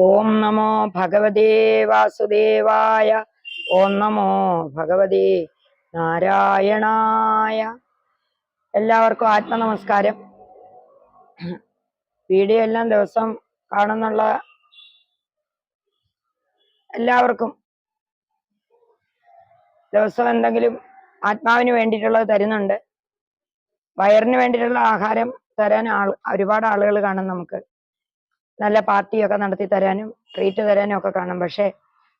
ഓം നമോ ഭഗവതേ വാസുദേവായ. ഓം നമോ ഭഗവതേ നാരായണായ. എല്ലാവർക്കും ആത്മനമസ്കാരം. വീഡിയോ എല്ലാം ദിവസം കാണുന്നുള്ള എല്ലാവർക്കും ദിവസം എന്തെങ്കിലും ആത്മാവിന് വേണ്ടിയിട്ടുള്ളത് തരുന്നുണ്ട്. വയറിന് വേണ്ടിയിട്ടുള്ള ആഹാരം തരാൻ ആൾ ഒരുപാട് ആളുകൾ കാണും നമുക്ക്. നല്ല പാർട്ടിയൊക്കെ നടത്തി തരാനും ട്രീറ്റ് തരാനും ഒക്കെ കാണും. പക്ഷെ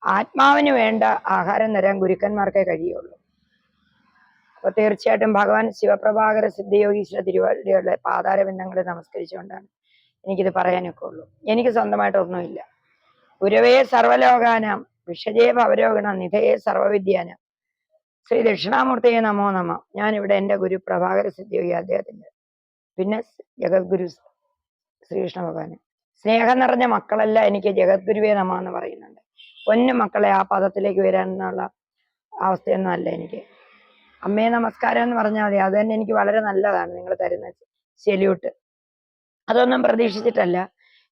ആത്മാവിന് വേണ്ട ആഹാരം തരാൻ ഗുരുക്കന്മാർക്കേ കഴിയുള്ളൂ. അപ്പൊ തീർച്ചയായിട്ടും ഭഗവാൻ ശിവപ്രഭാകര സിദ്ധയോഗീശ്വര തിരുവാളിയുടെ പാതാരബന്ധങ്ങളെ നമസ്കരിച്ചുകൊണ്ടാണ് എനിക്കിത് പറയാനൊക്കെ ഉള്ളൂ. എനിക്ക് സ്വന്തമായിട്ടൊന്നുമില്ല. ഗുരവേ സർവലോകാനാം വിഷജേ ഭവരോഗണ നിധയെ സർവവിദ്യാനാം. ശ്രീ ദക്ഷിണാമൂർത്തിയെ നമോ നമ. ഞാനിവിടെ എന്റെ ഗുരു പ്രഭാകര സിദ്ധിയോഗി അദ്ദേഹത്തിന്റെ പിന്നെ ജഗദ്ഗുരു ശ്രീകൃഷ്ണ ഭഗവാന്. സ്നേഹം നിറഞ്ഞ മക്കളല്ല എനിക്ക് ജഗദ്ഗുരുവേ നമ എന്ന് പറയുന്നുണ്ട്. പൊന്നു മക്കളെ ആ പദത്തിലേക്ക് വരാൻ എന്നുള്ള അവസ്ഥയൊന്നും അല്ല എനിക്ക്. അമ്മയെ നമസ്കാരം എന്ന് പറഞ്ഞാൽ മതി. അത് തന്നെ എനിക്ക് വളരെ നല്ലതാണ് നിങ്ങൾ തരുന്ന സെല്യൂട്ട് അതൊന്നും പ്രതീക്ഷിച്ചിട്ടല്ല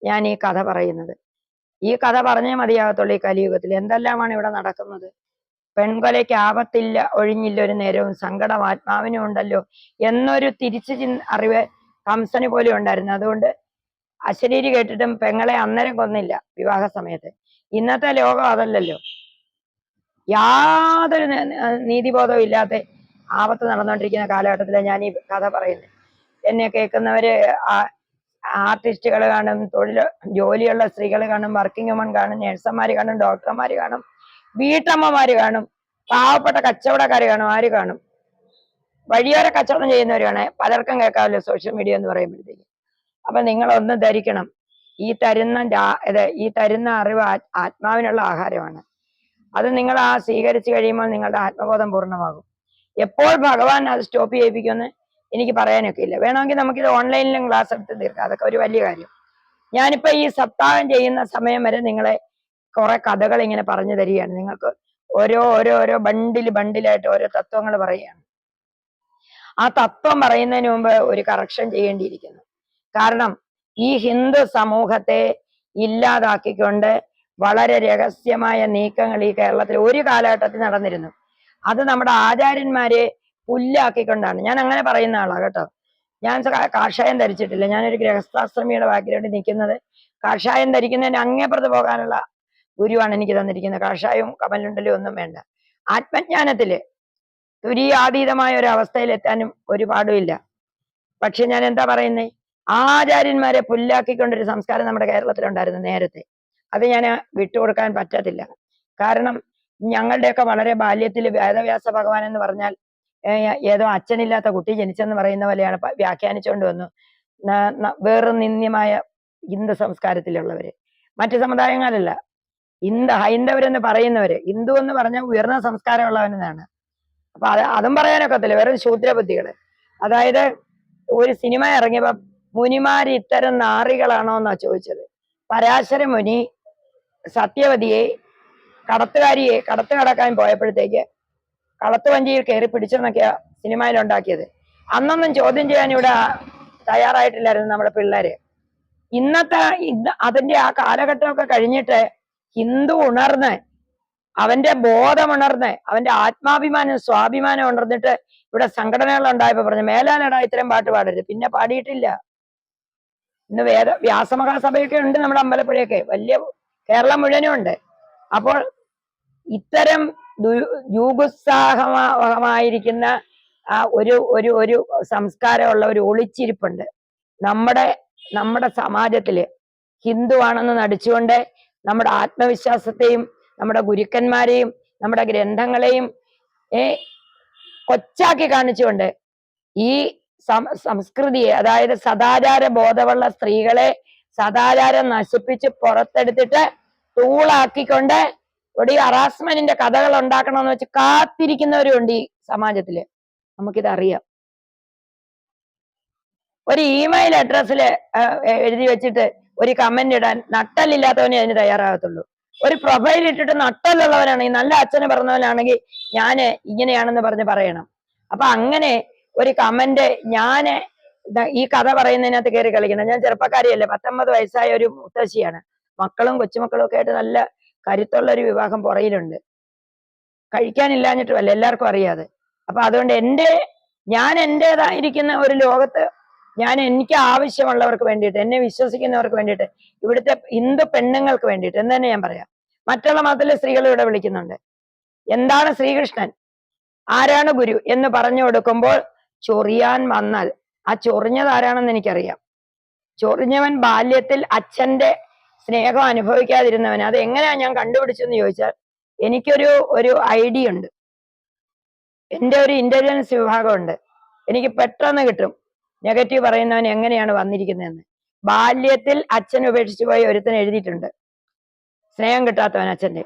ഞാൻ ഈ കഥ പറയുന്നത്. ഈ കഥ പറഞ്ഞേ മതിയാകത്തുള്ളൂ ഈ കലിയുഗത്തിൽ. എന്തെല്ലാമാണ് ഇവിടെ നടക്കുന്നത്? പെൺകൊലയ്ക്ക് ആപത്തില്ല ഒഴിഞ്ഞില്ല ഒരു നേരവും സങ്കടം ആത്മാവിനും ഉണ്ടല്ലോ എന്നൊരു തിരിച്ചു അറിവ് കംസന് പോലും ഉണ്ടായിരുന്നു. അതുകൊണ്ട് അശരീരി കേട്ടിട്ടും പെങ്ങളെ അന്നേരം കൊന്നില്ല വിവാഹ സമയത്ത്. ഇന്നത്തെ ലോകം അതല്ലല്ലോ. യാതൊരു നീതിബോധവും ഇല്ലാത്ത ആപത്ത് നടന്നുകൊണ്ടിരിക്കുന്ന കാലഘട്ടത്തിലാണ് ഞാൻ ഈ കഥ പറയുന്നത് എന്നെ കേൾക്കുന്നവര് ആർട്ടിസ്റ്റുകൾ കാണും തൊഴിൽ ജോലിയുള്ള സ്ത്രീകൾ കാണും വർക്കിംഗ് വുമൺ കാണും നഴ്സന്മാർ കാണും ഡോക്ടർമാർ കാണും വീട്ടമ്മമാര് കാണും പാവപ്പെട്ട കച്ചവടക്കാർ കാണും ആര് കാണും. വഴിയോര കച്ചവടം ചെയ്യുന്നവർ കാണേ. പലർക്കും കേൾക്കാമല്ലോ സോഷ്യൽ മീഡിയ എന്ന് പറയുമ്പോഴത്തേക്ക്. അപ്പൊ നിങ്ങൾ ഒന്ന് ധരിക്കണം. ഈ തരുന്ന ഈ തരുന്ന അറിവ് ആത്മാവിനുള്ള ആഹാരമാണ്. അത് നിങ്ങൾ ആ സ്വീകരിച്ചു കഴിയുമ്പോൾ നിങ്ങളുടെ ആത്മബോധം പൂർണമാകും. എപ്പോൾ ഭഗവാൻ അത് സ്റ്റോപ്പ് ചെയ്യിപ്പിക്കുമെന്ന് എനിക്ക് പറയാനൊക്കെ ഇല്ല. വേണമെങ്കിൽ നമുക്കിത് ഓൺലൈനിലും ക്ലാസ് എടുത്ത് തീർക്കാം. അതൊക്കെ ഒരു വലിയ കാര്യം. ഞാനിപ്പോ ഈ സപ്താഹം ചെയ്യുന്ന സമയം വരെ നിങ്ങളെ കുറെ കഥകൾ ഇങ്ങനെ പറഞ്ഞു തരികയാണ്. നിങ്ങൾക്ക് ഓരോ ഓരോ ഓരോ ബണ്ടിൽ ബണ്ടിലായിട്ട് ഓരോ തത്വങ്ങൾ പറയുകയാണ്. ആ തത്വം പറയുന്നതിന് മുമ്പ് ഒരു കറക്ഷൻ ചെയ്യേണ്ടിയിരിക്കുന്നു. കാരണം ഈ ഹിന്ദു സമൂഹത്തെ ഇല്ലാതാക്കിക്കൊണ്ട് വളരെ രഹസ്യമായ നീക്കങ്ങൾ ഈ കേരളത്തിൽ ഒരു കാലഘട്ടത്തിൽ നടന്നിരുന്നു. അത് നമ്മുടെ ആചാര്യന്മാരെ പുല്ലാക്കിക്കൊണ്ടാണ്. ഞാൻ അങ്ങനെ പറയുന്ന ആളാണ് കേട്ടോ. ഞാൻ കാഷായം ധരിച്ചിട്ടില്ല. ഞാനൊരു ഗൃഹസ്ഥാശ്രമിയുടെ ബാക്ക്ഗ്രൗണ്ടിൽ നിൽക്കുന്നത് കാഷായം ധരിക്കുന്നതിന് അങ്ങേപ്പുറത്ത് പോകാനുള്ള ഗുരുവാണ് എനിക്ക് തന്നിരിക്കുന്നത്. കാഷായവും കമലുണ്ടലും ഒന്നും വേണ്ട. ആത്മജ്ഞാനത്തിൽ തുരീയാതീതമായ ഒരു അവസ്ഥയിൽ എത്താനും ഒരു പാടുമില്ല. പക്ഷെ ഞാൻ എന്താ പറയുന്നേ? ആചാര്യന്മാരെ പുല്ലാക്കിക്കൊണ്ടൊരു സംസ്കാരം നമ്മുടെ കേരളത്തിലുണ്ടായിരുന്നു നേരത്തെ. അത് ഞാൻ വിട്ടുകൊടുക്കാൻ പറ്റത്തില്ല. കാരണം ഞങ്ങളുടെയൊക്കെ വളരെ ബാല്യത്തിൽ വേദവ്യാസ ഭഗവാൻ എന്ന് പറഞ്ഞാൽ ഏതോ അച്ഛനില്ലാത്ത കുട്ടി ജനിച്ചെന്ന് പറയുന്ന പോലെയാണ് വ്യാഖ്യാനിച്ചുകൊണ്ട് വന്നു. വേറെ നിന്ദ്യമായ ഹിന്ദു സംസ്കാരത്തിലുള്ളവര്. മറ്റു സമുദായങ്ങളല്ല. ഇന്ത് ഹൈന്ദവരെന്ന് പറയുന്നവര്. ഹിന്ദു എന്ന് പറഞ്ഞാൽ ഉയർന്ന സംസ്കാരമുള്ളവനെന്നാണ്. അപ്പൊ അത് അതും പറയാനൊക്കത്തില്ല. വെറും ശൂദ്രബുദ്ധികൾ. അതായത് ഒരു സിനിമ ഇറങ്ങിയപ്പോ മുനിമാര് ഇത്തരം നാറികളാണോ എന്നാ ചോദിച്ചത്. പരാശര മുനി സത്യവതിയെ കടത്തുകാരിയെ കടത്ത് കടക്കാൻ പോയപ്പോഴത്തേക്ക് കളത്ത് വഞ്ചിയിൽ കയറി പിടിച്ചെന്നൊക്കെയാ സിനിമയിൽ ഉണ്ടാക്കിയത്. അന്നൊന്നും ചോദ്യം ചെയ്യാൻ ഇവിടെ തയ്യാറായിട്ടില്ലായിരുന്നു നമ്മുടെ പിള്ളേര്. ഇന്നത്തെ ഇന്ന് അതിന്റെ ആ കാലഘട്ടമൊക്കെ കഴിഞ്ഞിട്ട് ഹിന്ദു ഉണർന്ന് അവന്റെ ബോധം ഉണർന്ന് അവന്റെ ആത്മാഭിമാനം സ്വാഭിമാനം ഉണർന്നിട്ട് ഇവിടെ സംഘടനകൾ ഉണ്ടായപ്പോ പറഞ്ഞു മേലാലടാ ഇത്തരം പാട്ട് പാടരുത്. പിന്നെ പാടിയിട്ടില്ല. ഇന്ന് വേദ വ്യാസമഹാസഭയൊക്കെ ഉണ്ട് നമ്മുടെ അമ്പലപ്പുഴയൊക്കെ. വലിയ കേരളം മുഴുവനും ഉണ്ട്. അപ്പോൾ ഇത്തരം ദുഃഖുത്സാഹമായിരിക്കുന്ന ആ ഒരു ഒരു ഒരു സംസ്കാരമുള്ള ഒരു ഒളിച്ചിരിപ്പുണ്ട്. നമ്മുടെ നമ്മുടെ സമാജത്തിൽ ഹിന്ദുവാണെന്ന് നടിച്ചുകൊണ്ട് നമ്മുടെ ആത്മവിശ്വാസത്തെയും നമ്മുടെ ഗുരുക്കന്മാരെയും നമ്മുടെ ഗ്രന്ഥങ്ങളെയും ഏ കൊച്ചാക്കി കാണിച്ചുകൊണ്ട് ഈ സംസ്കൃതിയെ അതായത് സദാചാര ബോധമുള്ള സ്ത്രീകളെ സദാചാരം നശിപ്പിച്ച് പുറത്തെടുത്തിട്ട് തൂളാക്കിക്കൊണ്ട് ഇവിടെ ഈ ഹറാസ്മെന്റിന്റെ കഥകൾ ഉണ്ടാക്കണമെന്ന് വെച്ച് കാത്തിരിക്കുന്നവരും ഉണ്ട് ഈ സമാജത്തിൽ. നമുക്കിത് അറിയാം ഒരു ഇമെയിൽ അഡ്രസ്സിൽ എഴുതി വെച്ചിട്ട് ഒരു കമന്റ് ഇടാൻ നട്ടലില്ലാത്തവനെ അതിന് തയ്യാറാകത്തുള്ളൂ. ഒരു പ്രൊഫൈൽ ഇട്ടിട്ട് നട്ടലുള്ളവനാണെങ്കിൽ നല്ല അച്ഛന് പറഞ്ഞവനാണെങ്കിൽ ഞാൻ ഇങ്ങനെയാണെന്ന് പറഞ്ഞ് പറയണം. അപ്പൊ അങ്ങനെ ഒരു കമന്റ് ഞാൻ ഈ കഥ പറയുന്നതിനകത്ത് കയറി കളിക്കണം. ഞാൻ ചെറുപ്പക്കാരിയല്ലേ പത്തൊമ്പത് വയസ്സായ ഒരു മുത്തശ്ശിയാണ്. മക്കളും കൊച്ചുമക്കളും ഒക്കെ ആയിട്ട് നല്ല കരുത്തുള്ള ഒരു വിവാഹം പുറയിലുണ്ട്. കഴിക്കാനില്ലാഞ്ഞിട്ടുമല്ല എല്ലാവർക്കും അറിയാതെ അപ്പൊ അതുകൊണ്ട് എന്റെ ഞാൻ എന്റെതായിരിക്കുന്ന ഒരു ലോകത്ത് ഞാൻ എനിക്ക് ആവശ്യമുള്ളവർക്ക് വേണ്ടിയിട്ട് എന്നെ വിശ്വസിക്കുന്നവർക്ക് വേണ്ടിയിട്ട് ഇവിടുത്തെ ഹിന്ദു പെണ്ണുങ്ങൾക്ക് വേണ്ടിയിട്ട് എന്ന് തന്നെ ഞാൻ പറയാം. മറ്റുള്ള മതത്തിലെ സ്ത്രീകൾ ഇവിടെ വിളിക്കുന്നുണ്ട്. എന്താണ് ശ്രീകൃഷ്ണൻ? ആരാണ് ഗുരു എന്ന് പറഞ്ഞു കൊടുക്കുമ്പോൾ ചൊറിയാൻ വന്നാൽ. ആ ചൊറിഞ്ഞത് ആരാണെന്ന് എനിക്കറിയാം. ചൊറിഞ്ഞവൻ ബാല്യത്തിൽ അച്ഛന്റെ സ്നേഹം അനുഭവിക്കാതിരുന്നവൻ. അത് എങ്ങനെയാ ഞാൻ കണ്ടുപിടിച്ചെന്ന് ചോദിച്ചാൽ എനിക്കൊരു ഒരു ഐഡിയ ഉണ്ട്. എന്റെ ഒരു ഇന്റലിജൻസ് വിഭാഗമുണ്ട്. എനിക്ക് പെട്ടെന്ന് കിട്ടും. നെഗറ്റീവ് പറയുന്നവൻ എങ്ങനെയാണ് വന്നിരിക്കുന്നതെന്ന്. ബാല്യത്തിൽ അച്ഛൻ ഉപേക്ഷിച്ചു പോയി ഒരുത്തൻ എഴുതിയിട്ടുണ്ട്. സ്നേഹം കിട്ടാത്തവൻ അച്ഛന്റെ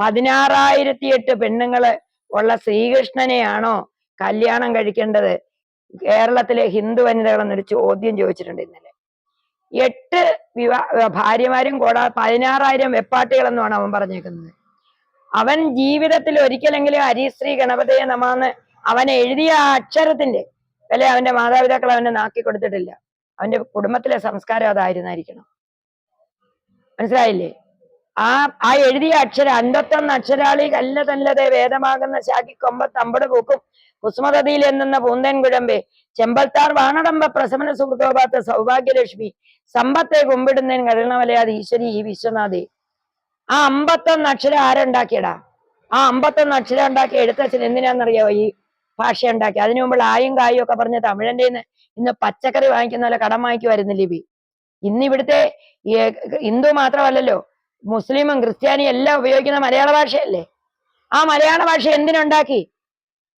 പതിനാറായിരത്തി എട്ട് പെണ്ണുങ്ങൾ ഉള്ള ശ്രീകൃഷ്ണനെയാണോ കല്യാണം കഴിക്കേണ്ടത്? കേരളത്തിലെ ഹിന്ദു വനിതകൾ എന്നൊരു ചോദ്യം ചോദിച്ചിട്ടുണ്ട് ഇന്നലെ. എട്ട് വിവാ ഭാര്യമാരും കൂടാതെ പതിനാറായിരം വെപ്പാട്ടികൾ എന്നാണ് അവൻ പറഞ്ഞേക്കുന്നത്. അവൻ ജീവിതത്തിൽ ഒരിക്കലെങ്കിലും ഹരിശ്രീ ഗണപതിയെ നമാന്ന് അവൻ എഴുതിയ അക്ഷരത്തിന്റെ വില അവന്റെ മാതാപിതാക്കൾ അവനെ നാക്കി കൊടുത്തിട്ടില്ല. അവന്റെ കുടുംബത്തിലെ സംസ്കാരം അതായിരുന്നായിരിക്കണം. മനസ്സിലായില്ലേ? ആ ആ എഴുതിയ അക്ഷരം അൻപത്തൊന്ന് അക്ഷരാളി കല്ല തല്ലതെ വേദമാകുന്ന ശാഖി കൊമ്പ അമ്പട് പൂക്കും കുസുമതതിയിൽ എന്ന പൂന്തൻ കുഴമ്പേ ചെമ്പൽത്താർ വാണടമ്പ പ്രസമന സുഹൃത്തോപാത്ത സൗഭാഗ്യലക്ഷ്മി സമ്പത്തെ കുമ്പിടുന്നതിന് കരുണമലയാതെ ഈശ്വരി ഈ വിശ്വനാഥി. ആ അമ്പത്തൊന്ന് അക്ഷരം ആരുണ്ടാക്കിയടാ? ആ അമ്പത്തൊന്ന് അക്ഷരം ഉണ്ടാക്കി എഴുത്തച്ഛൻ എന്തിനാണെന്നറിയാവോ ഈ ഭാഷ ഉണ്ടാക്കി? അതിനു മുമ്പ് ആയും കായും ഒക്കെ പറഞ്ഞ തമിഴന്റെ ഇന്ന് പച്ചക്കറി വാങ്ങിക്കുന്ന പോലെ കടം വാങ്ങിക്കുമായിരുന്നു ലിപി. ഇന്ന് ഇവിടുത്തെ ഈ ഹിന്ദു മാത്രമല്ലല്ലോ മുസ്ലിമും ക്രിസ്ത്യാനിയും എല്ലാം ഉപയോഗിക്കുന്ന മലയാള ഭാഷയല്ലേ? ആ മലയാള ഭാഷ എന്തിനുണ്ടാക്കി?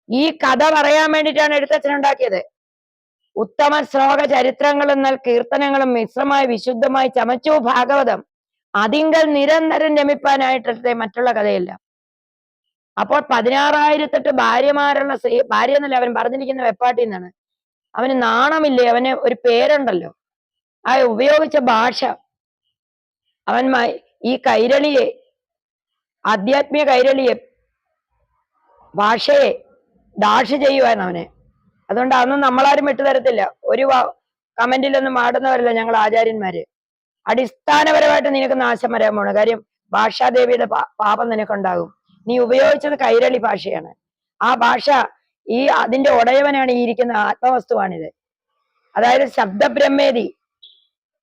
ഈ കഥ പറയാൻ വേണ്ടിയിട്ടാണ് എഴുത്തച്ഛൻ ഉണ്ടാക്കിയത്. ഉത്തമ ശ്ലോക ചരിത്രങ്ങളും നൽ കീർത്തനങ്ങളും മിശ്രമായി വിശുദ്ധമായി ചമച്ചു ഭാഗവതം. അതിങ്കൽ നിരന്തരം രമിപ്പാനായിട്ടത്തെ മറ്റുള്ള കഥയില്ല. അപ്പോൾ പതിനാറായിരത്തെട്ട് ഭാര്യമാരുള്ള സ്ത്രീ ഭാര്യ എന്നല്ല അവൻ പറഞ്ഞിരിക്കുന്ന വെപ്പാട്ടി എന്നാണ് അവന് നാണമില്ലേ? അവന് ഒരു പേരുണ്ടല്ലോ. ആ ഉപയോഗിച്ച ഭാഷ. അവൻ ഈ കൈരളിയെ ആധ്യാത്മിക കൈരളിയെ ഭാഷയെ ഡാഷ് ചെയ്യുവാൻ അവനെ. അതുകൊണ്ട് അതൊന്നും നമ്മളാരും വിട്ടുതരത്തില്ല ഒരു കമന്റിലൊന്നും ആടുന്നവരല്ല ഞങ്ങൾ ആചാര്യന്മാര്. അടിസ്ഥാനപരമായിട്ട് നിനക്ക് നാശം വരാൻ പോണു. കാര്യം ഭാഷാദേവിയുടെ പാപം നിനക്കുണ്ടാകും. നീ ഉപയോഗിച്ചത് കൈരളി ഭാഷയാണ്. ആ ഭാഷ ഈ അതിന്റെ ഉടയവനാണ് ഈ ഇരിക്കുന്ന ആത്മവസ്തുവാണിത്. അതായത് ശബ്ദബ്രഹ്മേദി.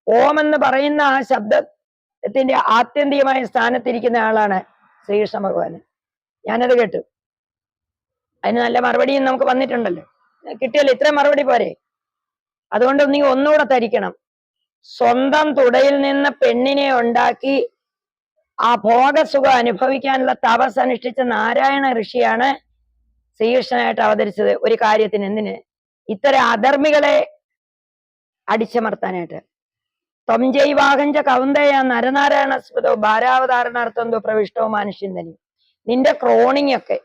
ഓം എന്ന് പറയുന്ന ആ ശബ്ദത്തിന്റെ ആത്യന്തികമായ സ്ഥാനത്തിരിക്കുന്ന ആളാണ് ശ്രീകൃഷ്ണ ഭഗവാൻ. ഞാനത് കേട്ടു. അതിന് നല്ല മറുപടിയും നമുക്ക് വന്നിട്ടുണ്ടല്ലോ. കിട്ടിയല്ലോ ഇത്ര മറുപടി പോരെ. അതുകൊണ്ട് നീ ഒന്നുകൂടെ തരിക്കണം സ്വന്തം തുടയിൽ നിന്ന് പെണ്ണിനെ ഉണ്ടാക്കി ആ ഭോഗസുഖം അനുഭവിക്കാനുള്ള തപസ് അനുഷ്ഠിച്ച നാരായണ ഋഷിയാണ് ശ്രീകൃഷ്ണനായിട്ട് അവതരിച്ചത് ഒരു കാര്യത്തിന്. എന്തിന്? ഇത്തരം അധർമ്മികളെ അടിച്ചമർത്താനായിട്ട്. ത്വംജൈവാഹഞ്ച കൗന്ദയ നരനാരായണ സ്മൃതോ ഭാരാവതാരണാർത്ഥം പ്രവിഷ്ടവും മനുഷ്യൻ തന്നെ നിന്റെ ക്രോണിങ് ഒക്കെ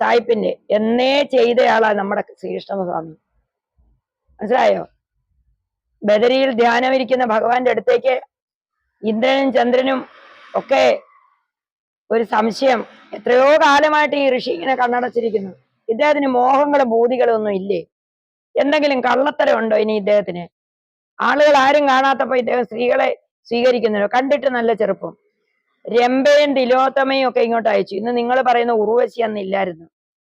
സായിപ്പിന്റെ എന്നേ ചെയ്തയാളാ നമ്മുടെ ശ്രീകൃഷ്ണസ്വാമി മനസ്സിലായോ? ബദരിയിൽ ധ്യാനമിരിക്കുന്ന ഭഗവാന്റെ അടുത്തേക്ക് ഇന്ദ്രനും ചന്ദ്രനും ഒക്കെ ഒരു സംശയം. എത്രയോ കാലമായിട്ട് ഈ ഋഷി ഇങ്ങനെ കണ്ണടച്ചിരിക്കുന്നു. ഇദ്ദേഹത്തിന് മോഹങ്ങളും ഭൂതികളും ഒന്നും ഇല്ലേ? എന്തെങ്കിലും കള്ളത്തരം ഉണ്ടോ ഇനി ഇദ്ദേഹത്തിന്? ആളുകൾ ആരും കാണാത്തപ്പോ ഇദ്ദേഹം സ്ത്രീകളെ സ്വീകരിക്കുന്നല്ലോ കണ്ടിട്ട് നല്ല ചെറുപ്പം. രംഭയും തിലോത്തമയും ഒക്കെ ഇങ്ങോട്ട് അയച്ചു. ഇന്ന് നിങ്ങൾ പറയുന്ന ഉർവശി അന്നില്ലായിരുന്നു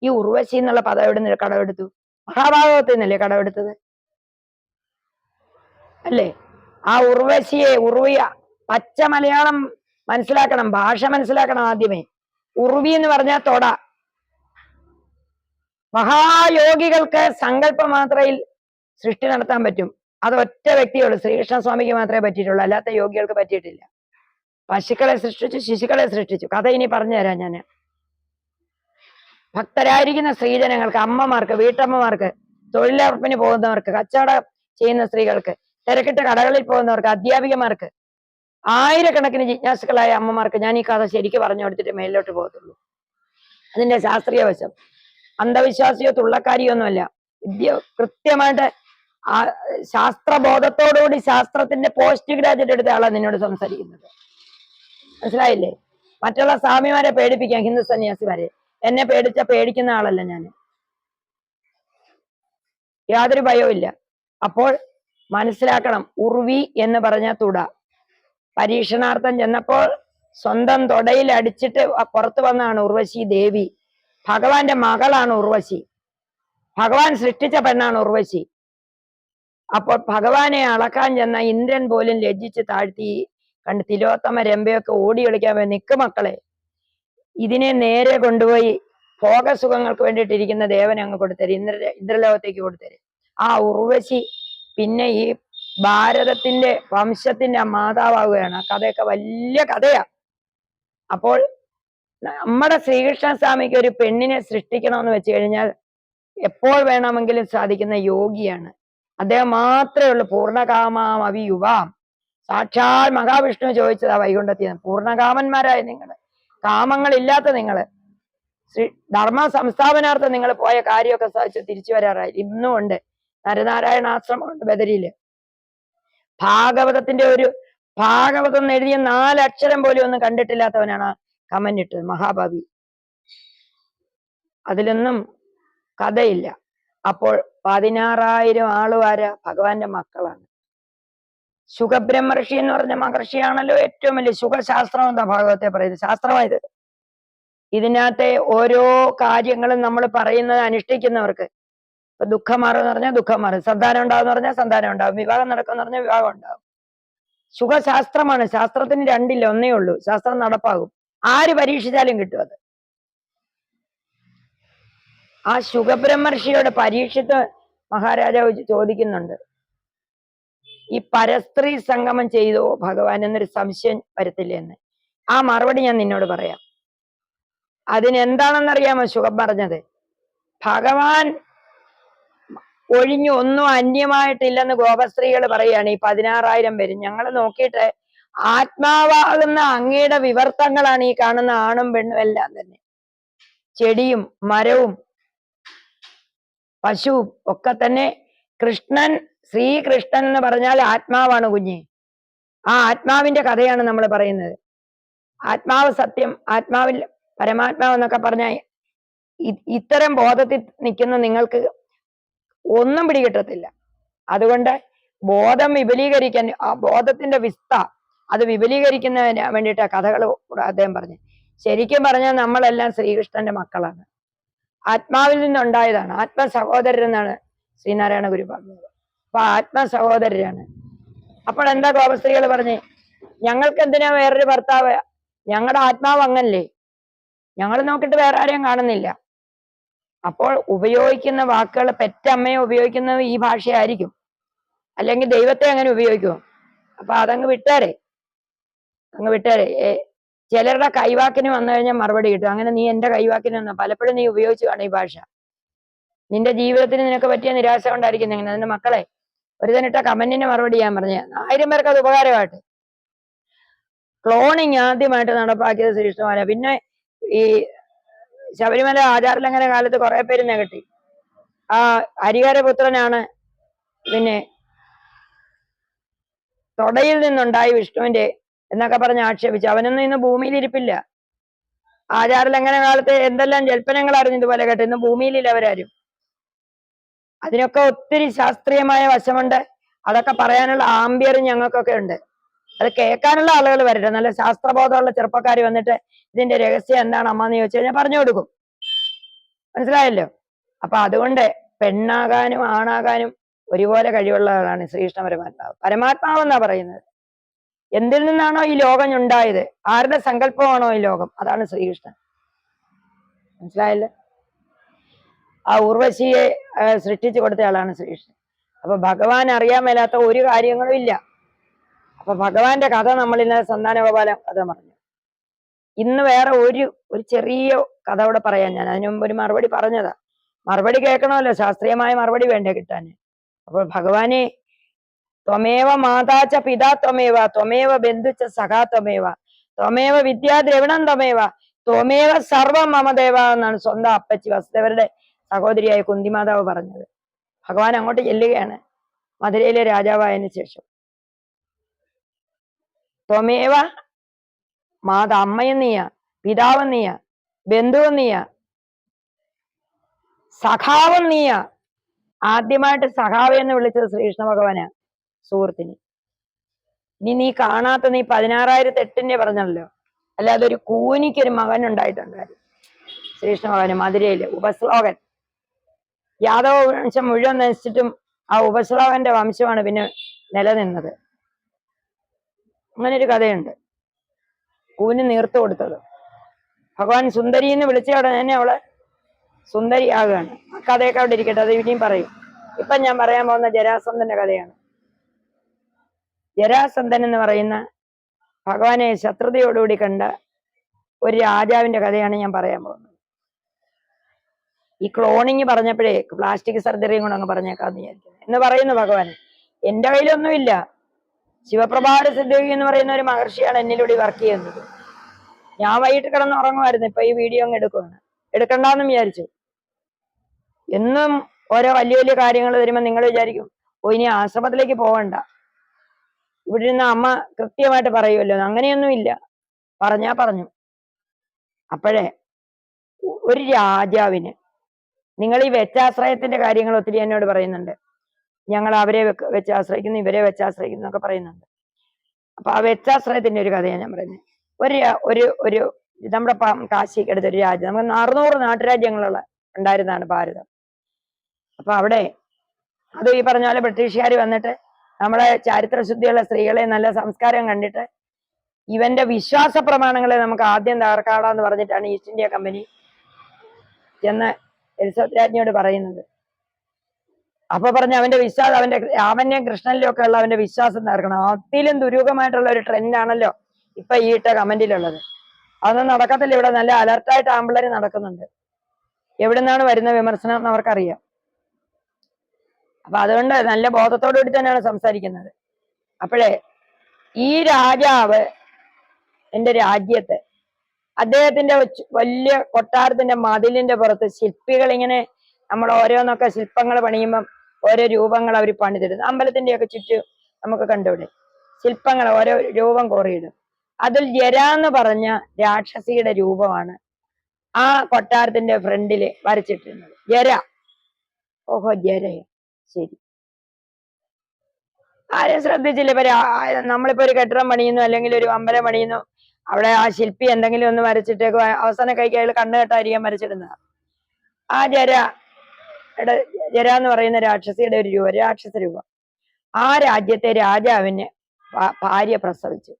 ഈ ഉർവശി എന്നുള്ള പദം എവിടെ നിന്ന് കടമെടുത്തു? മഹാഭാഗവത്തിൽ നിന്നല്ലേ കടമെടുത്തത്? അല്ലേ? ആ ഉർവശിയെ ഉർവിയ പച്ച മലയാളം മനസ്സിലാക്കണം ഭാഷ മനസ്സിലാക്കണം ആദ്യമേ. ഉർവി എന്ന് പറഞ്ഞാൽ തൊട. മഹായോഗികൾക്ക് സങ്കല്പ മാത്രയിൽ സൃഷ്ടി നടത്താൻ പറ്റും. അത് ഒറ്റ വ്യക്തിയുള്ളൂ ശ്രീകൃഷ്ണസ്വാമിക്ക് മാത്രമേ പറ്റിയിട്ടുള്ളൂ. അല്ലാത്ത യോഗികൾക്ക് പറ്റിയിട്ടില്ല. പശുക്കളെ സൃഷ്ടിച്ചു ശിശുക്കളെ സൃഷ്ടിച്ചു. കഥ ഇനി പറഞ്ഞു തരാം ഞാൻ ഭക്തരായിരിക്കുന്ന സ്ത്രീജനങ്ങൾക്ക് അമ്മമാർക്ക് വീട്ടമ്മമാർക്ക് തൊഴിലുറപ്പിന് പോകുന്നവർക്ക് കച്ചവട ചെയ്യുന്ന സ്ത്രീകൾക്ക് തിരക്കിട്ട കടകളിൽ പോകുന്നവർക്ക് അധ്യാപികമാർക്ക് ആയിരക്കണക്കിന് ജിജ്ഞാസുക്കളായ അമ്മമാർക്ക് ഞാൻ ഈ കഥ ശരിക്കും പറഞ്ഞു കൊടുത്തിട്ട് മേലിലോട്ട് പോകത്തുള്ളൂ. അതിന്റെ ശാസ്ത്രീയ വശം. അന്ധവിശ്വാസിയോ തുള്ളക്കാരിയോ ഒന്നുമല്ല. വിദ്യ കൃത്യമായിട്ട് ആ ശാസ്ത്രബോധത്തോടുകൂടി ശാസ്ത്രത്തിന്റെ പോസ്റ്റ് ഗ്രാജുവേറ്റ് എടുത്ത ആളാണ് നിന്നോട് സംസാരിക്കുന്നത്. മനസ്സിലായില്ലേ? മറ്റുള്ള സ്വാമിമാരെ പേടിപ്പിക്കാം ഹിന്ദു സന്യാസിമാരെ. എന്നെ പേടിച്ച പേടിക്കുന്ന ആളല്ല ഞാൻ യാതൊരു ഭയവും ഇല്ല. അപ്പോൾ മനസ്സിലാക്കണം ഉർവി എന്ന് പറഞ്ഞ തുട. പരീക്ഷണാർത്ഥം ചെന്നപ്പോൾ സ്വന്തം തൊടയിൽ അടിച്ചിട്ട് പുറത്തു വന്നതാണ് ഉർവശി ദേവി. ഭഗവാന്റെ മകളാണ് ഉർവശി. ഭഗവാൻ സൃഷ്ടിച്ച പെണ്ണാണ് ഉർവശി. അപ്പോൾ ഭഗവാനെ അളക്കാൻ ചെന്ന ഇന്ദ്രൻ പോലും ലജ്ജിച്ച് താഴ്ത്തി കണ്ട് തിലോത്തമ രമ്പയൊക്കെ ഓടി കളിക്കാൻ പോയി നിക്ക് മക്കളെ. ഇതിനെ നേരെ കൊണ്ടുപോയി ഭോഗസുഖങ്ങൾക്ക് വേണ്ടിയിട്ടിരിക്കുന്ന ദേവനെ അങ്ങ് കൊടുത്തരും. ഇന്ദ്ര ഇന്ദ്രലോകത്തേക്ക് കൊടുത്തരും. ആ ഉർവശി പിന്നെ ഈ ഭാരതത്തിന്റെ വംശത്തിന്റെ മാതാവാകുകയാണ് ആ കഥയൊക്കെ വലിയ കഥയാ. അപ്പോൾ നമ്മുടെ ശ്രീകൃഷ്ണ സ്വാമിക്ക് ഒരു പെണ്ണിനെ സൃഷ്ടിക്കണമെന്ന് വെച്ച് കഴിഞ്ഞാൽ എപ്പോൾ വേണമെങ്കിലും സാധിക്കുന്ന യോഗിയാണ്. അദ്ദേഹം മാത്രമേ ഉള്ളൂ. പൂർണകാമാം അവിയുവാം സാക്ഷാൽ മഹാവിഷ്ണു ചോദിച്ചതാ വൈകുണ്ഠത്തിൽ പൂർണകാമന്മാരായ നിങ്ങൾ കാമങ്ങളില്ലാത്ത നിങ്ങൾ ശ്രീ ധർമ്മ സംസ്ഥാപനാർത്ഥം നിങ്ങൾ പോയ കാര്യമൊക്കെ സാധിച്ച് തിരിച്ചു വരാറായി. ഇന്നും ഉണ്ട്. നരനാരായണാശ്രമമുണ്ട് ബദരിയിൽ. ഭാഗവതത്തിന്റെ ഒരു ഭാഗവതം എഴുതിയ നാലക്ഷരം പോലും ഒന്നും കണ്ടിട്ടില്ലാത്തവനാണ് കമന്റ് ഇട്ടത് മഹാഭാവി. അതിലൊന്നും കഥയില്ല. അപ്പോൾ പതിനാറായിരം ആളുകാര ഭഗവാന്റെ മക്കളാണ്. ശുഖബ്രഹ്മർഷി എന്ന് പറഞ്ഞ മഹർഷിയാണല്ലോ ഏറ്റവും വലിയ സുഖശാസ്ത്രം എന്താ ഭാഗവത്തെ പറയുന്നത്. ശാസ്ത്രമായത്. ഇതിനകത്തെ ഓരോ കാര്യങ്ങളും നമ്മൾ പറയുന്നത് അനുഷ്ഠിക്കുന്നവർക്ക്. ഇപ്പൊ ദുഃഖം മാറുമെന്ന് പറഞ്ഞാൽ ദുഃഖം മാറും. സന്താനം ഉണ്ടാവും പറഞ്ഞാൽ സന്താനം ഉണ്ടാവും. വിവാഹം നടക്കുമെന്ന് പറഞ്ഞാൽ വിവാഹം ഉണ്ടാവും. സുഖശാസ്ത്രമാണ്. ശാസ്ത്രത്തിന് രണ്ടില്ല ഒന്നേ ഉള്ളൂ. ശാസ്ത്രം നടപ്പാകും. ആര് പരീക്ഷിച്ചാലും കിട്ടും അത്. ആ ശുഖബ്രഹ്മർഷിയോട് പരീക്ഷിത്ത് മഹാരാജാവ് ചോദിക്കുന്നുണ്ട്. ഈ പരസ്ത്രീ സംഗമം ചെയ്തോ ഭഗവാൻ എന്നൊരു സംശയം വരത്തില്ല എന്ന് ആ മറുപടി ഞാൻ നിന്നോട് പറയാം. അതിനെന്താണെന്നറിയാമോ സുഖം പറഞ്ഞത്? ഭഗവാൻ ഒഴിഞ്ഞു ഒന്നും അന്യമായിട്ടില്ലെന്ന് ഗോപസ്ത്രീകൾ പറയാണ് ഈ പതിനാറായിരം പേര്. ഞങ്ങൾ നോക്കിയിട്ട് ആത്മാവാകുന്ന അങ്ങയുടെ വിവർത്തങ്ങളാണ് ഈ കാണുന്ന ആണും പെണ്ണും എല്ലാം തന്നെ. ചെടിയും മരവും പശുവും ഒക്കെ തന്നെ കൃഷ്ണൻ ശ്രീകൃഷ്ണൻ എന്ന് പറഞ്ഞാൽ ആത്മാവാണ് കുഞ്ഞ്. ആ ആത്മാവിന്റെ കഥയാണ് നമ്മൾ പറയുന്നത്. ആത്മാവ് സത്യം ആത്മാവിൽ പരമാത്മാവ് എന്നൊക്കെ പറഞ്ഞാൽ ഇത്തരം ബോധത്തിൽ നിൽക്കുന്ന നിങ്ങൾക്ക് ഒന്നും പിടികിട്ടത്തില്ല. അതുകൊണ്ട് ബോധം വിപുലീകരിക്കാൻ ആ ബോധത്തിന്റെ വിസ്ത അത് വിപുലീകരിക്കുന്നതിന് വേണ്ടിയിട്ട് കഥകൾ അദ്ദേഹം പറഞ്ഞു. ശരിക്കും പറഞ്ഞാൽ നമ്മളെല്ലാം ശ്രീകൃഷ്ണന്റെ മക്കളാണ്. ആത്മാവിൽ നിന്നുണ്ടായതാണ്. ആത്മ സഹോദരൻ എന്നാണ് ശ്രീനാരായണ ഗുരു പറഞ്ഞത്. അപ്പൊ ആത്മ സഹോദരരാണ് അപ്പോൾ എന്താ ഗോപസ്ത്രീകൾ പറഞ്ഞ്? ഞങ്ങൾക്ക് എന്തിനാ വേറൊരു ഭർത്താവ്? ഞങ്ങളുടെ ആത്മാവ് അങ്ങനല്ലേ. ഞങ്ങൾ നോക്കിയിട്ട് വേറെ ആരെയും കാണുന്നില്ല. അപ്പോൾ ഉപയോഗിക്കുന്ന വാക്കുകൾ പെറ്റമ്മയെ ഉപയോഗിക്കുന്ന ഈ ഭാഷയായിരിക്കും. അല്ലെങ്കിൽ ദൈവത്തെ അങ്ങനെ ഉപയോഗിക്കുമോ അപ്പൊ അതങ്ങ് വിട്ടേരെ. അങ്ങ് വിട്ടേരെ. ചിലരുടെ കൈവാക്കിന് വന്നു കഴിഞ്ഞാൽ മറുപടി കിട്ടും. അങ്ങനെ നീ എന്റെ കൈവാക്കിന് വന്ന? പലപ്പോഴും നീ ഉപയോഗിച്ചു കാണും ഈ ഭാഷ. നിന്റെ ജീവിതത്തിന് നിനക്ക് പറ്റിയ നിരാശ കൊണ്ടായിരിക്കും നിങ്ങൾ നിന്റെ മക്കളെ ഒരു തന്നിട്ട കമന്റിന് മറുപടി ഞാൻ പറഞ്ഞ ആയിരം പേർക്ക് അത് ഉപകാരമായിട്ട് ക്ലോണിങ് ആദ്യമായിട്ട് നടപ്പാക്കിയത് ശ്രീകൃഷ്ണമാല പിന്നെ ഈ ശബരിമല ആചാരലംഘന കാലത്ത് കുറെ പേര് നികട്ടി ആ ഹരിഹരപുത്രനാണ് പിന്നെ തൊടയിൽ നിന്നുണ്ടായി വിഷ്ണുവിന്റെ എന്നൊക്കെ പറഞ്ഞ് ആക്ഷേപിച്ചു. അവനൊന്നും ഇന്ന് ഭൂമിയിൽ ഇരിപ്പില്ല ആചാരലംഘന കാലത്ത് എന്തെല്ലാം ജൽപ്പനങ്ങൾ ഇതുപോലെ കേട്ടോ. ഇന്ന് ഭൂമിയിലില്ല അവരാരും. അതിനൊക്കെ ഒത്തിരി ശാസ്ത്രീയമായ വശമുണ്ട്. അതൊക്കെ പറയാനുള്ള ആംബിയറും ഞങ്ങൾക്കൊക്കെ ഉണ്ട്. അത് കേൾക്കാനുള്ള ആളുകൾ വരട്ടെ. നല്ല ശാസ്ത്രബോധമുള്ള ചെറുപ്പക്കാർ വന്നിട്ട് ഇതിന്റെ രഹസ്യം എന്താണ് അമ്മ എന്ന് ചോദിച്ചു കഴിഞ്ഞാൽ പറഞ്ഞു കൊടുക്കും. മനസ്സിലായല്ലോ? അപ്പൊ അതുകൊണ്ട് പെണ്ണാകാനും ആണാകാനും ഒരുപോലെ കഴിവുള്ള ആളാണ് ശ്രീകൃഷ്ണ പരമാത്മാവ്. പരമാത്മാവ് എന്നാ പറയുന്നത്? എന്തിൽ നിന്നാണോ ഈ ലോകം ഉണ്ടായത്? ആരുടെ സങ്കല്പമാണോ ഈ ലോകം? അതാണ് ശ്രീകൃഷ്ണൻ. മനസ്സിലായല്ലോ? ആ ഉർവശിയെ സൃഷ്ടിച്ചു കൊടുത്ത ആളാണ് ശ്രീകൃഷ്ണൻ. അപ്പൊ ഭഗവാൻ അറിയാൻ മേലാത്ത ഒരു കാര്യങ്ങളും ഇല്ല. അപ്പൊ ഭഗവാന്റെ കഥ നമ്മൾ ഇന്നലെ സന്താനഗോപാലം കഥ പറഞ്ഞു. ഇന്ന് വേറെ ഒരു ഒരു ചെറിയ കഥ കൂടെ പറയാൻ ഞാൻ. അതിനു മുമ്പ് ഒരു മറുപടി പറഞ്ഞതാ. മറുപടി കേൾക്കണമല്ലോ. ശാസ്ത്രീയമായ മറുപടി വേണ്ടേ കിട്ടാൻ അപ്പോൾ ഭഗവാനെ ത്വമേവ മാതാച്ച പിതാ ത്വമേവ ത്വമേവ ബന്ധുച്ച സഖാ ത്വമേവ ത്വമേവ വിദ്യാദ്രവിണം ത്വമേവ ത്വമേവ സർവം മമദേവ എന്നാണ് സ്വന്തം അപ്പച്ചി വസുദേവരുടെ സഹോദരിയായ കുന്തിമാതാവ് പറഞ്ഞത്. ഭഗവാൻ അങ്ങോട്ട് ചെല്ലുകയാണ്. മധുരയിലെ രാജാവായതിനു ശേഷം. ത്വമേവ മാത അമ്മയും നീയ ബന്ധുവെന്നീയ നീയ ബന്ധുവും നീയ സഖാവും നീയ. ആദ്യമായിട്ട് സഖാവ് എന്ന് വിളിച്ചത് ശ്രീകൃഷ്ണ ഭഗവാന സുഹൃത്തിന്. ഇനി നീ കാണാത്ത നീ പതിനാറായിരത്തി എട്ടിന്റെ പറഞ്ഞല്ലോ. അല്ലാതെ ഒരു കൂനിക്കൊരു മകൻ ഉണ്ടായിട്ടുണ്ടായിരുന്നു ശ്രീകൃഷ്ണ ഭഗവാന് മധുരയിൽ ഉപശ്ലോകൻ. യാദവ വംശം മുഴുവൻ നശിച്ചിട്ടും ആ ഉപശ്രാവന്റെ വംശമാണ് പിന്നെ നിലനിന്നത്. അങ്ങനെ ഒരു കഥയുണ്ട്. കൂന് നീർത്തു കൊടുത്തത്. ഭഗവാൻ സുന്ദരി എന്ന് വിളിച്ച തന്നെ അവൾ സുന്ദരി ആകുകയാണ് ആ കഥയൊക്കെ അവിടെ ഇരിക്കട്ടെ അത് ഇനിയും പറയും. ഇപ്പൊ ഞാൻ പറയാൻ പോകുന്ന ജരാസന്ധന്റെ കഥയാണ്. ജരാസന്ധൻ എന്ന് പറയുന്ന ഭഗവാനെ ശത്രുതയോടുകൂടി കണ്ട ഒരു രാജാവിന്റെ കഥയാണ് ഞാൻ പറയാൻ പോകുന്നത്. ഈ ക്ലോണിങ് പറഞ്ഞപ്പോഴേ പ്ലാസ്റ്റിക് സർജറിയും കൂടെ അങ്ങ് പറഞ്ഞേക്കാന്ന് വിചാരിക്കുന്നു. എന്ന് പറയുന്നു ഭഗവാൻ. എന്റെ കയ്യിലൊന്നുമില്ല. ശിവപ്രഭാര സിദ്ധി എന്ന് പറയുന്ന ഒരു മഹർഷിയാണ് എന്നിലൂടെ വർക്ക് ചെയ്യുന്നത്. ഞാൻ വൈകിട്ട് കിടന്ന് ഉറങ്ങുമായിരുന്നു ഇപ്പൊ ഈ വീഡിയോ അങ്ങ് എടുക്കുവാണ്. എടുക്കണ്ടെന്ന് വിചാരിച്ചു. എന്നും ഓരോ വലിയ വലിയ കാര്യങ്ങൾ വരുമ്പോൾ നിങ്ങൾ വിചാരിക്കും ഓ ഇനി ആശ്രമത്തിലേക്ക് പോകണ്ട ഇവിടെ നിന്ന് അമ്മ കൃത്യമായിട്ട് പറയുമല്ലോ. അങ്ങനെയൊന്നും ഇല്ല പറഞ്ഞാ പറഞ്ഞു. അപ്പോഴേ ഒരു രാജാവിന് നിങ്ങൾ ഈ വെച്ചാശ്രയത്തിന്റെ കാര്യങ്ങൾ ഒത്തിരി എന്നോട് പറയുന്നുണ്ട്. ഞങ്ങൾ അവരെ വെച്ച് ആശ്രയിക്കുന്നു ഇവരെ വെച്ച് ആശ്രയിക്കുന്നു എന്നൊക്കെ പറയുന്നുണ്ട്. അപ്പൊ ആ വെച്ചാശ്രയത്തിന്റെ ഒരു കഥയാണ് ഞാൻ പറയുന്നത്. ഒരു ഒരു ഒരു നമ്മുടെ കാശിക്ക് അടുത്തൊരു ഒരു രാജ്യം നമുക്ക് അറുന്നൂറ് നാട്ടുരാജ്യങ്ങളുള്ള ഉണ്ടായിരുന്നതാണ് ഭാരതം. അപ്പൊ അവിടെ അത് ഈ പറഞ്ഞ പോലെ ബ്രിട്ടീഷുകാർ വന്നിട്ട് നമ്മുടെ ചാരിത്ര ശുദ്ധിയുള്ള സ്ത്രീകളെ നല്ല സംസ്കാരം കണ്ടിട്ട് ഇവന്റെ വിശ്വാസ പ്രമാണങ്ങളെ നമുക്ക് ആദ്യം തകർക്കാടാന്ന് പറഞ്ഞിട്ടാണ് ഈസ്റ്റ് ഇന്ത്യ കമ്പനി ചെന്ന് എലിസബത്ത് രാജ്ഞിയോട് പറയുന്നത്. അപ്പൊ പറഞ്ഞ അവന്റെ വിശ്വാസം അവന്റെ രാമന്റെയും കൃഷ്ണനിലും ഒക്കെ ഉള്ള അവന്റെ വിശ്വാസം തകർക്കണം അതിലും ദുരൂഹമായിട്ടുള്ള ഒരു ട്രെൻഡ് ആണല്ലോ ഇപ്പൊ ഈ ഇട്ട കമന്റിലുള്ളത് അതൊന്നും നടക്കത്തില്ല. ഇവിടെ നല്ല അലർട്ടായിട്ട് ആമ്പിളര് നടക്കുന്നുണ്ട്. എവിടെ നിന്നാണ് വരുന്ന വിമർശനം എന്ന് അവർക്കറിയാം. അപ്പൊ അതുകൊണ്ട് നല്ല ബോധത്തോടു കൂടി തന്നെയാണ് സംസാരിക്കുന്നത്. അപ്പോഴേ ഈ രാജാവ് എന്റെ രാജ്യത്ത് അദ്ദേഹത്തിന്റെ വലിയ കൊട്ടാരത്തിന്റെ മതിലിന്റെ പുറത്ത് ശില്പികൾ ഇങ്ങനെ നമ്മൾ ഓരോന്നൊക്കെ ശില്പങ്ങൾ പണിയുമ്പം ഓരോ രൂപങ്ങൾ അവർ പണിതിടുന്നു അമ്പലത്തിന്റെ ഒക്കെ ചുറ്റും നമുക്ക് കണ്ടുവിടെ ശില്പങ്ങൾ ഓരോ രൂപം കോറിയിടും. അതിൽ ജര എന്ന് പറഞ്ഞ രാക്ഷസിയുടെ രൂപമാണ് ആ കൊട്ടാരത്തിന്റെ ഫ്രണ്ടിൽ വരച്ചിട്ടിരുന്നത്. ജര. ഓഹോ ജരയ ശരി. ആരും ശ്രദ്ധിച്ചില്ല ഇപ്പൊ നമ്മളിപ്പോ ഒരു കെട്ടിടം പണിയുന്നു അല്ലെങ്കിൽ ഒരു അമ്പലം പണിയുന്നു അവിടെ ആ ശില്പി എന്തെങ്കിലും ഒന്ന് വരച്ചിട്ടേക്ക് അവസാന കൈക്ക് അയാൾ കണ്ണു കെട്ടായിരിക്കാൻ വരച്ചിടുന്നത്. ആ ജര ജര എന്ന് പറയുന്ന രാക്ഷസിയുടെ ഒരു രൂപ രാക്ഷസ രൂപം. ആ രാജ്യത്തെ രാജാവിന് ഭാര്യ പ്രസവിച്ചു.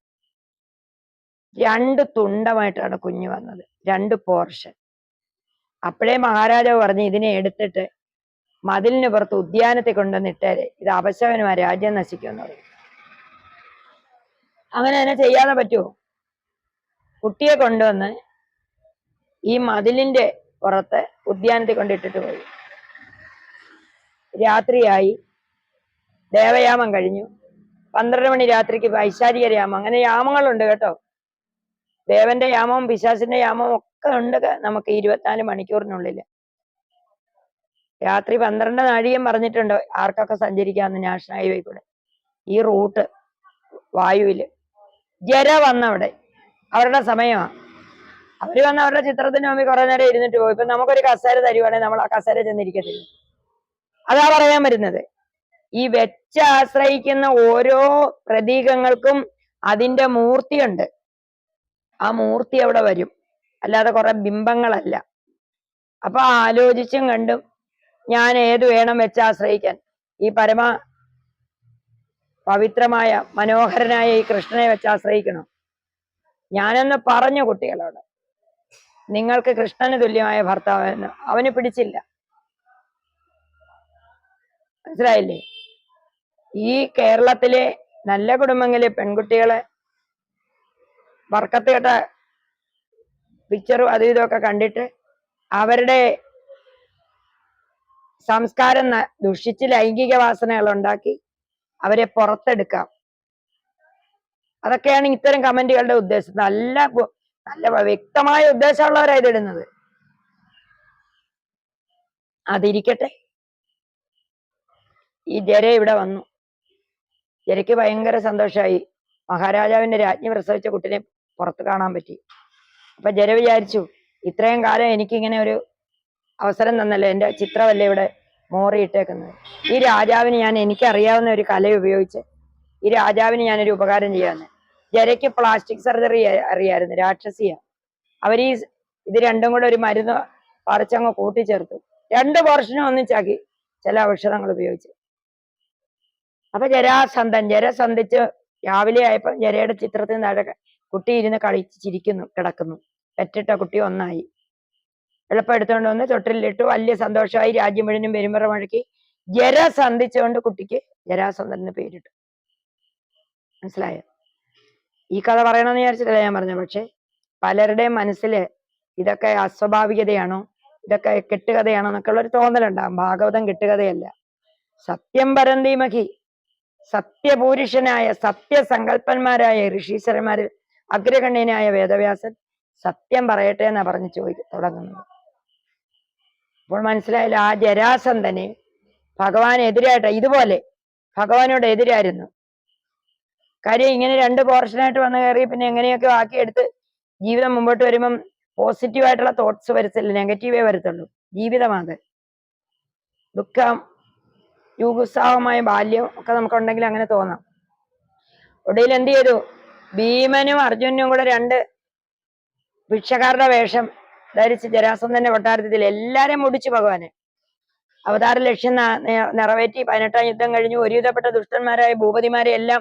രണ്ട് തുണ്ടമായിട്ടാണ് കുഞ്ഞ് വന്നത്. രണ്ട് പോർഷൻ. അപ്പോഴേ മഹാരാജാവ് പറഞ്ഞു ഇതിനെ എടുത്തിട്ട് മതിലിന് പുറത്ത് ഉദ്യാനത്തിൽ കൊണ്ടുവന്നിട്ടേരെ ഇത് അപശവനുമാ രാജ്യം നശിക്കുമെന്ന് പറയും അങ്ങനെ തന്നെ ചെയ്യാതെ പറ്റുമോ കുട്ടിയെ കൊണ്ടുവന്ന് ഈ മതിലിന്റെ പുറത്ത് ഉദ്യാനത്തിൽ കൊണ്ടിട്ടിട്ട് പോയി. രാത്രിയായി. ദേവയാമം കഴിഞ്ഞു. പന്ത്രണ്ട് മണി രാത്രിക്ക് വൈശാരിക യാമം. അങ്ങനെ യാമങ്ങളുണ്ട് കേട്ടോ. ദേവന്റെ യാമവും പിശാസിന്റെ യാമവും ഒക്കെ ഉണ്ട് നമുക്ക് ഇരുപത്തിനാല് മണിക്കൂറിനുള്ളിൽ രാത്രി പന്ത്രണ്ട് നാഴികം പറഞ്ഞിട്ടുണ്ട് ആർക്കൊക്കെ സഞ്ചരിക്കാമെന്ന് നാഷണൽ ഹൈവേ കൂടെ ഈ റൂട്ട് വായുവിൽ. ജര വന്നവിടെ. അവരുടെ സമയമാണ് അവർ വന്ന് അവരുടെ ചിത്രത്തിന് മുമ്പിൽ കുറെ നേരം ഇരുന്നിട്ട് പോകും ഇപ്പൊ നമുക്കൊരു കസേര തരുവാണെങ്കിൽ നമ്മൾ ആ കസേര ചെന്നിരിക്കത്തില്ല അതാ പറയാൻ വരുന്നത് ഈ വെച്ച് ആശ്രയിക്കുന്ന ഓരോ പ്രതീകങ്ങൾക്കും അതിന്റെ മൂർത്തിയുണ്ട്. ആ മൂർത്തി അവിടെ വരും. അല്ലാതെ കുറെ ബിംബങ്ങളല്ല. അപ്പൊ ആലോചിച്ചും കണ്ടും ഞാൻ ഏത് വേണം വെച്ച് ആശ്രയിക്കാൻ? ഈ പരമ പവിത്രമായ മനോഹരനായ ഈ കൃഷ്ണനെ വെച്ച് ആശ്രയിക്കണം? ഞാനൊന്ന് പറഞ്ഞു കുട്ടികളോട് നിങ്ങൾക്ക് കൃഷ്ണന് തുല്യമായ ഭർത്താവെന്ന് അവന് പിടിച്ചില്ല. മനസ്സിലായില്ലേ? ഈ കേരളത്തിലെ നല്ല കുടുംബങ്ങളിലെ പെൺകുട്ടികളെ വർക്കത്ത് കേട്ട പിക്ചറും അതും ഇതൊക്കെ കണ്ടിട്ട് അവരുടെ സംസ്കാരം ദുഷിച്ച് ലൈംഗിക വാസനകൾ ഉണ്ടാക്കി അവരെ പുറത്തെടുക്കാം. അതൊക്കെയാണ് ഇത്തരം കമന്റുകളുടെ ഉദ്ദേശം. നല്ല നല്ല വ്യക്തമായ ഉദ്ദേശമുള്ളവരാ ഇതിടുന്നത് അതിരിക്കട്ടെ. ഈ ജര ഇവിടെ വന്നു. ജരയ്ക്ക് ഭയങ്കര സന്തോഷമായി മഹാരാജാവിന്റെ രാജ്ഞി പ്രസവിച്ച കുട്ടിനെ പുറത്ത് കാണാൻ പറ്റി. അപ്പൊ ജര വിചാരിച്ചു ഇത്രയും കാലം എനിക്കിങ്ങനെ ഒരു അവസരം തന്നല്ലോ? എന്റെ ചിത്രമല്ലേ ഇവിടെ മോറിയിട്ടേക്കുന്നത്? ഈ രാജാവിന് ഞാൻ എനിക്കറിയാവുന്ന ഒരു കല ഉപയോഗിച്ച് ഈ രാജാവിന് ഞാനൊരു ഉപകാരം ചെയ്യാന്ന്. ജരയ്ക്ക് പ്ലാസ്റ്റിക് സർജറി അറിയായിരുന്നു രാക്ഷസിയ. അവർ ഈ ഇത് രണ്ടും കൂടെ ഒരു മരുന്ന് പറിച്ചങ്ങ് കൂട്ടിച്ചേർത്തു. രണ്ട് പോർഷനും ഒന്നിച്ചാക്കി ചില ഔഷധങ്ങൾ ഉപയോഗിച്ച്. അപ്പൊ ജരാസന്ധൻ ജരസന്ധിച്ച് രാവിലെ ആയപ്പോ ജരയുടെ ചിത്രത്തിന് താഴെ കുട്ടി ഇരുന്ന് കളിച്ച് ചിരിക്കുന്നു കിടക്കുന്നു. പെറ്റിട്ട കുട്ടി ഒന്നായി. എളുപ്പം എടുത്തുകൊണ്ട് വന്ന് തൊട്ടിലിട്ട് വലിയ സന്തോഷമായി രാജ്യം മുഴുവനും പെരുമറ മുഴക്കി ജര സന്ധിച്ചുകൊണ്ട് കുട്ടിക്ക് ജരാസന്ധൻ എന്ന് പേരിട്ടു. മനസ്സിലായോ? ഈ കഥ പറയണമെന്ന് വിചാരിച്ചിട്ടല്ല ഞാൻ പറഞ്ഞത്. പക്ഷെ പലരുടെയും മനസ്സിൽ ഇതൊക്കെ അസ്വാഭാവികതയാണോ? ഇതൊക്കെ കെട്ടുകഥയാണോ? എന്നൊക്കെ ഉള്ളൊരു തോന്നലുണ്ടാകും ഭാഗവതം കെട്ടുകഥയല്ല. സത്യം പരന്തീമഹി സത്യപൂരുഷനായ സത്യസങ്കല്പന്മാരായ ഋഷീശ്വരന്മാരിൽ അഗ്രഗണ്യനായ വേദവ്യാസൻ സത്യം പറയട്ടെ എന്നാ പറഞ്ഞ് ചോദിക്ക തുടങ്ങുന്നത്. അപ്പോൾ മനസ്സിലായില്ല ആ ജരാസന്ധനെ ഭഗവാൻ എതിരായിട്ട് ഇതുപോലെ ഭഗവാനോട് എതിരായിരുന്നു. കാര്യം ഇങ്ങനെ രണ്ട് പോർഷനായിട്ട് വന്ന് കയറി പിന്നെ എങ്ങനെയൊക്കെ ആക്കിയെടുത്ത് ജീവിതം മുമ്പോട്ട് വരുമ്പം പോസിറ്റീവ് ആയിട്ടുള്ള തോട്ട്സ് വരത്തില്ല നെഗറ്റീവേ വരത്തുള്ളൂ. ജീവിതമാണ് ദുഃഖം യുഗുത്സാഹമായ ബാല്യം ഒക്കെ നമുക്കുണ്ടെങ്കിൽ അങ്ങനെ തോന്നാം. ഒടുവിൽ എന്ത് ചെയ്തു? ഭീമനും അർജുനും കൂടെ രണ്ട് ഭിക്ഷക്കാരുടെ വേഷം ധരിച്ച് ജരാസന്ധന്റെ കൊട്ടാരത്തിൽ എല്ലാരെയും മുടിച്ചു ഭഗവാന്. അവതാര ലക്ഷ്യം നിറവേറ്റി പതിനെട്ടാം യുദ്ധം കഴിഞ്ഞു ഒരുവിധപ്പെട്ട ദുഷ്ടന്മാരായ ഭൂപതിമാരെ എല്ലാം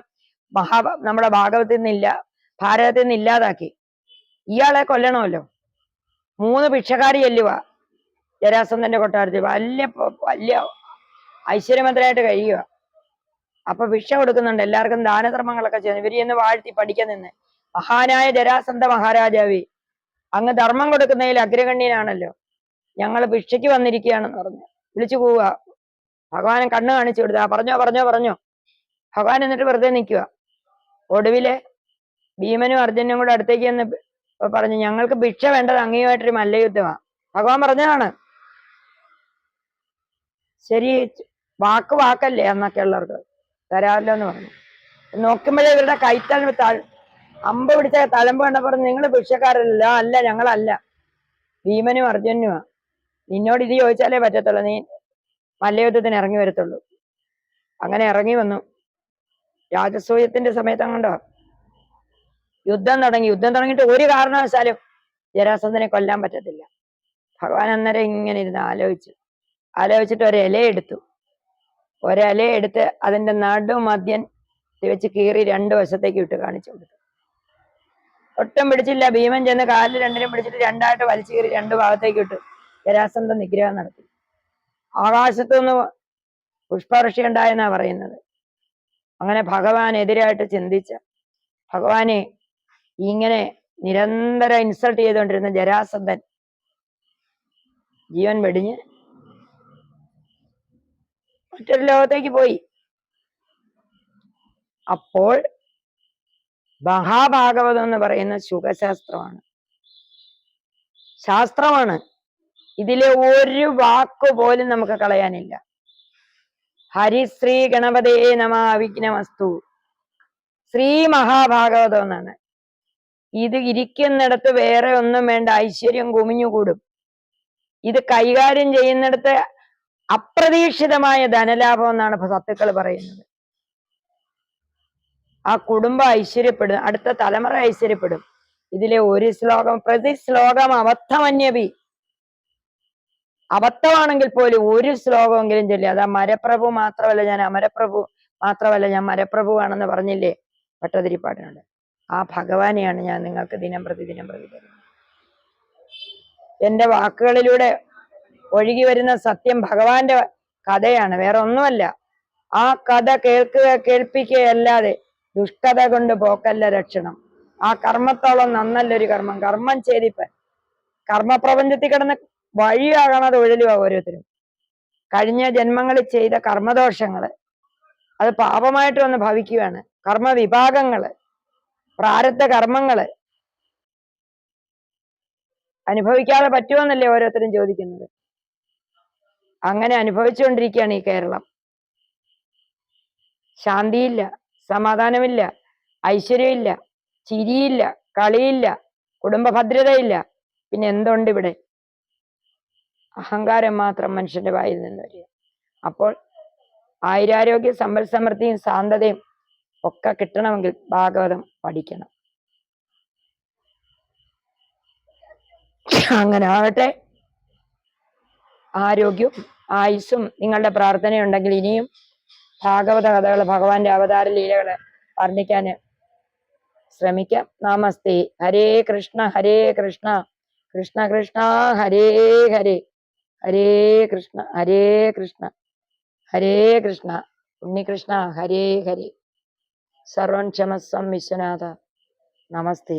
മഹാ നമ്മുടെ ഭാഗവത്തിൽ നിന്നില്ല ഭാരതത്തിൽ നിന്ന് ഇല്ലാതാക്കി. ഇയാളെ കൊല്ലണമല്ലോ. മൂന്ന് ഭിക്ഷക്കാരി ചെല്ലുക ജരാസന്ധന്റെ കൊട്ടാരത്തിൽ വലിയ വല്യ ഐശ്വര്യമന്ത്രനായിട്ട് കഴിയുക അപ്പൊ ഭിക്ഷ കൊടുക്കുന്നുണ്ട്. എല്ലാവർക്കും ദാനധർമ്മങ്ങളൊക്കെ ചെയ്യുന്നു. ഇവർ എന്ന് വാഴ്ത്തി പഠിക്കാൻ നിന്ന്. മഹാനായ ജരാസന്ധ മഹാരാജാവി അങ്ങ് ധർമ്മം കൊടുക്കുന്നതിൽ അഗ്രഗണ്യനാണല്ലോ. ഞങ്ങൾ ഭിക്ഷയ്ക്ക് വന്നിരിക്കുകയാണെന്ന് പറഞ്ഞു. വിളിച്ചു പോവുക. ഭഗവാൻ കണ്ണു കാണിച്ചു കൊടുത്തു. ആ പറഞ്ഞോ പറഞ്ഞോ പറഞ്ഞോ. ഭഗവാൻ എന്നിട്ട് വെറുതെ നിൽക്കുക ഒടുവിൽ ഭീമനും അർജുനും കൂടെ അടുത്തേക്ക് ചെന്ന് പറഞ്ഞു ഞങ്ങൾക്ക് ഭിക്ഷ വേണ്ടത് അങ്ങേയുമായിട്ടൊരു മല്ലയുദ്ധമാണ് ഭഗവാൻ പറഞ്ഞതാണ്. ശരി വാക്ക് വാക്കല്ലേ എന്നൊക്കെ ഉള്ളവർക്ക്. തരാമല്ലോ എന്ന് പറഞ്ഞു. നോക്കുമ്പോഴേ ഇവരുടെ കൈത്തലമ്പ് താഴ് അമ്പ് പിടിച്ച തലമ്പ് കണ്ടപ്പോൾ നിങ്ങൾ ഭിക്ഷക്കാരല്ല അല്ല ഞങ്ങളല്ല. ഭീമനും അർജുനുമാ. നിന്നോട് ഇത് ചോദിച്ചാലേ പറ്റത്തുള്ളൂ. നീ മല്ലയുദ്ധത്തിന് ഇറങ്ങി വരത്തുള്ളൂ. അങ്ങനെ ഇറങ്ങി വന്നു. രാജസൂയത്തിന്റെ സമയത്ത് അങ്ങോട്ടോ യുദ്ധം തുടങ്ങി. യുദ്ധം തുടങ്ങിയിട്ട് ഒരു കാരണവശാലും ജരാസന്ധനെ കൊല്ലാൻ പറ്റത്തില്ല. ഭഗവാൻ അന്നേരം ഇങ്ങനെ ഇരുന്ന് ആലോചിച്ചു. ആലോചിച്ചിട്ട് ഒരു ഇല എടുത്തു. ഒരില എടുത്ത് അതിന്റെ നടുമധ്യൻ വെച്ച് കീറി രണ്ട് വശത്തേക്ക് ഇട്ട് കാണിച്ചു കൊടുത്തു. ഒട്ടും പിടിച്ചില്ല. ഭീമൻ ചെന്ന് കാലിൽ രണ്ടിനും പിടിച്ചിട്ട് രണ്ടായിട്ട് വലിച്ചു കീറി രണ്ട് ഭാഗത്തേക്ക് ഇട്ടു. ജരാസന്ധ നിഗ്രഹം നടത്തി. ആകാശത്തു നിന്ന് പുഷ്പവൃഷ്ടി ഉണ്ടായെന്നാ പറയുന്നത്. അങ്ങനെ ഭഗവാൻ എതിരായിട്ട് ചിന്തിച്ച ഭഗവാനെ ഇങ്ങനെ നിരന്തരം ഇൻസൾട്ട് ചെയ്തുകൊണ്ടിരുന്ന ജരാസന്ധൻ ജീവൻ വെടിഞ്ഞ് മറ്റൊരു ലോകത്തേക്ക് പോയി. അപ്പോൾ മഹാഭാഗവതം എന്ന് പറയുന്ന സുഖശാസ്ത്രമാണ് ശാസ്ത്രമാണ്. ഇതിലെ ഒരു വാക്ക് പോലും നമുക്ക് കളയാനില്ല. ഹരിശ്രീ ഗണപതേ നമ വിഘ്നമസ്തു. ശ്രീ മഹാഭാഗവതം എന്നാണ്. ഇത് ഇരിക്കുന്നിടത്ത് വേറെ ഒന്നും വേണ്ട ഐശ്വര്യം കുമിഞ്ഞുകൂടും. ഇത് കൈകാര്യം ചെയ്യുന്നിടത്ത് അപ്രതീക്ഷിതമായ ധനലാഭം എന്നാണ് സത്തുക്കൾ പറയുന്നത്. ആ കുടുംബം ഐശ്വര്യപ്പെടും അടുത്ത തലമുറ ഐശ്വര്യപ്പെടും. ഇതിലെ ഒരു ശ്ലോകം പ്രതി ശ്ലോകം അബദ്ധമന്യപി അബദ്ധമാണെങ്കിൽ പോലും ഒരു ശ്ലോകമെങ്കിലും ചൊല്ലി. അത് ആ മരപ്രഭു മാത്രമല്ല ഞാൻ അമരപ്രഭു മാത്രമല്ല ഞാൻ മരപ്രഭു ആണെന്ന് പറഞ്ഞില്ലേ? ഭട്ടതിരിപ്പാടിനോട്. ആ ഭഗവാനെയാണ് ഞാൻ നിങ്ങൾക്ക് ദിനം പ്രതി ദിനം പ്രതി തരുന്നത്. എന്റെ വാക്കുകളിലൂടെ ഒഴുകി വരുന്ന സത്യം ഭഗവാന്റെ കഥയാണ്. വേറെ ഒന്നുമല്ല. ആ കഥ കേൾക്കുക കേൾപ്പിക്കുകയല്ലാതെ ദുഷ്ടത കൊണ്ട് പോക്കല്ല രക്ഷണം ആ കർമ്മത്തോളം നന്നല്ലൊരു കർമ്മം. കർമ്മം ചെയ്തിപ്പൻ കർമ്മപ്രപഞ്ചത്തിൽ കിടന്ന് വഴിയാകണത് ഒഴലുക ഓരോരുത്തരും. കഴിഞ്ഞ ജന്മങ്ങളിൽ ചെയ്ത കർമ്മദോഷങ്ങൾ അത് പാപമായിട്ട് വന്ന് ഭവിക്കുകയാണ് കർമ്മവിഭാഗങ്ങൾ പ്രാരബ്ധ കർമ്മങ്ങൾ അനുഭവിക്കാതെ പറ്റുമെന്നല്ലേ ഓരോരുത്തരും ചോദിക്കുന്നത്. അങ്ങനെ അനുഭവിച്ചുകൊണ്ടിരിക്കുകയാണ് ഈ കേരളം. ശാന്തിയില്ല സമാധാനമില്ല ഐശ്വര്യമില്ല ചിരിയില്ല കളിയില്ല കുടുംബ ഭദ്രതയില്ല പിന്നെ എന്തുണ്ട് ഇവിടെ? അഹങ്കാരം മാത്രം മനുഷ്യന്റെ വായിൽ നിന്ന് വരിക. അപ്പോൾ ആയുരാരോഗ്യ സമ്പൽ സമൃദ്ധിയും ശാന്തതയും ഒക്കെ കിട്ടണമെങ്കിൽ ഭാഗവതം പഠിക്കണം. അങ്ങനെ ആവട്ടെ ആരോഗ്യവും ആയുസ്സും നിങ്ങളുടെ പ്രാർത്ഥനയുണ്ടെങ്കിൽ ഇനിയും ഭാഗവത കഥകൾ ഭഗവാന്റെ അവതാര ലീലകൾ വർണിക്കാൻ ശ്രമിക്കാം. നമസ്തേ. ഹരേ കൃഷ്ണ ഹരേ കൃഷ്ണ. കൃഷ്ണ കൃഷ്ണ ഹരേ ഹരേ. ഹരേ കൃഷ്ണ ഹരേ കൃഷ്ണ ഹരേ കൃഷ്ണ ഉണ്ണികൃഷ്ണ ഹരേ ഹരേ. സർവം ക്ഷമസ്വം വിശ്വനാഥ നമസ്തേ.